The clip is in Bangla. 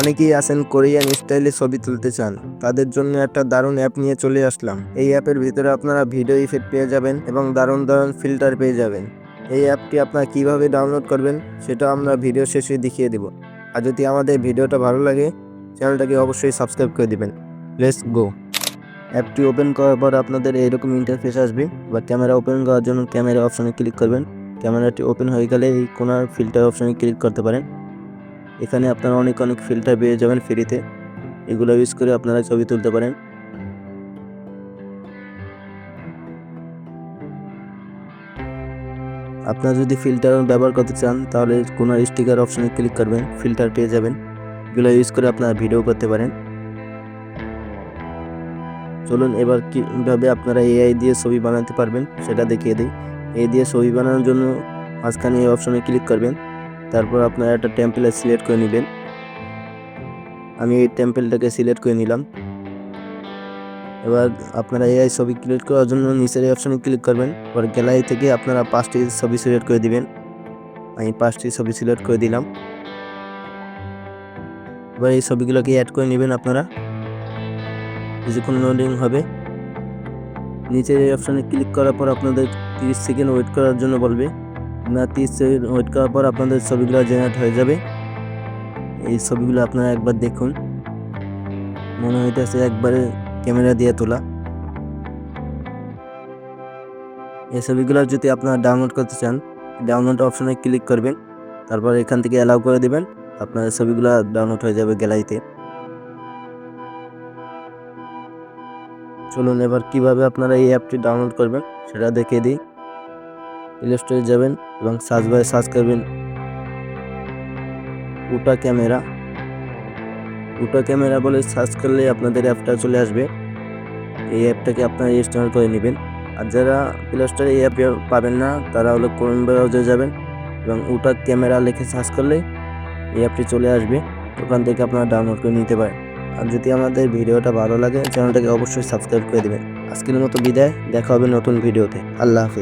অনেকেই আছেন কোরিয়ান স্টাইলে ছবি তুলতে চান। তাদের জন্য একটা দারুণ অ্যাপ নিয়ে চলে আসলাম। এই অ্যাপের ভিতরে আপনারা ভিডিও ইফেক্ট পেয়ে যাবেন এবং দারুণ দারুণ ফিল্টার পেয়ে যাবেন। এই অ্যাপটি আপনারা কীভাবে ডাউনলোড করবেন সেটা আমরা ভিডিও শেষে দেখিয়ে দেব। আর যদি আমাদের ভিডিওটা ভালো লাগে, চ্যানেলটাকে অবশ্যই সাবস্ক্রাইব করে দিবেন। Let's go. অ্যাপটি ওপেন করার পর আপনাদের এইরকম ইন্টারফেস আসবে, বা ক্যামেরা ওপেন করার জন্য ক্যামেরা অপশানে ক্লিক করবেন। ক্যামেরাটি ওপেন হয়ে গেলে এই কোনার ফিল্টার অপশানে ক্লিক করতে পারেন। এখানে আপনারা অনেক অনেক ফিল্টার পেয়ে যাবেন ফ্রিতে এগুলো ইউজ করে আপনারা ছবি তুলতে পারেন। আপনারা যদি ফিল্টার ব্যবহার করতে চান, তাহলে কোনো স্টিকার অপশানে ক্লিক করবেন ফিল্টার পেয়ে যাবেন। এগুলো ইউজ করে আপনারা ভিডিও করতে পারেন। চলুন এবার কীভাবে আপনারা এআই দিয়ে ছবি বানাতে পারবেন, সেটা দেখিয়ে দিই। এই দিয়ে ছবি বানানোর জন্য মাঝখানে এই অপশানে ক্লিক করবেন। তারপর আপনারা একটা টেম্পেল সিলেক্ট করে নেবেন। আমি এই টেম্পেলটাকে সিলেক্ট করে নিলাম। এবার আপনারা এআই ছবি ক্রিয়েট করার জন্য নিচের অপশানে ক্লিক করবেন। এবার গ্যালারি থেকে আপনারা পাঁচটি ছবি সিলেক্ট করে দিবেন। আমি পাঁচটি ছবি সিলেক্ট করে দিলাম। এবার এই ছবিগুলোকে অ্যাড করে নেবেন আপনারা। কিছুক্ষণ লোডিং হবে। নিচের এই অপশানে ক্লিক করার পর আপনাদের তিরিশ সেকেন্ড ওয়েট করার জন্য বলবে। না তিরিশ সেকেন্ড ওয়েট করার পর আপনাদের ছবিগুলো জেনারেট হয়ে যাবে। এই ছবিগুলো আপনারা একবার দেখুন। মনে হইতেছে একবারে ক্যামেরা দিয়ে তোলা। এই ছবিগুলো যদি আপনারা ডাউনলোড করতে চান ডাউনলোড অপশনে ক্লিক করবেন, তারপর এখান থেকে অ্যালাউ করে দেবেন আপনার ছবিগুলো ডাউনলোড হয়ে যাবে গ্যালারিতে চলুন এবার কীভাবে আপনারা এই অ্যাপটি ডাউনলোড করবেন, সেটা দেখিয়ে দিই। প্লে স্টোরে যাবেন এবং সার্চ বারে সার্চ করবেন উটা ক্যামেরা। উটা ক্যামেরা বলে সার্চ করলে আপনাদের অ্যাপটা চলে আসবে। এই অ্যাপটাকে আপনারা ইনস্টল করে নেবেন। আর যারা প্লে স্টোরে এই অ্যাপ পাবেন না, তারা হলো ক্রোম ব্রাউজারে যাবেন এবং উটা ক্যামেরা লিখে সার্চ করলে এই অ্যাপটি চলে আসবে। ওখান থেকে আপনারা ডাউনলোড করে নিতে পারেন। আর যদি আমাদের ভিডিওটা ভালো লাগে, চ্যানেলটাকে অবশ্যই সাবস্ক্রাইব করে দেবেন। আজকের মতো বিদায়, দেখা হবে নতুন ভিডিওতে। আল্লাহ হাফিজ।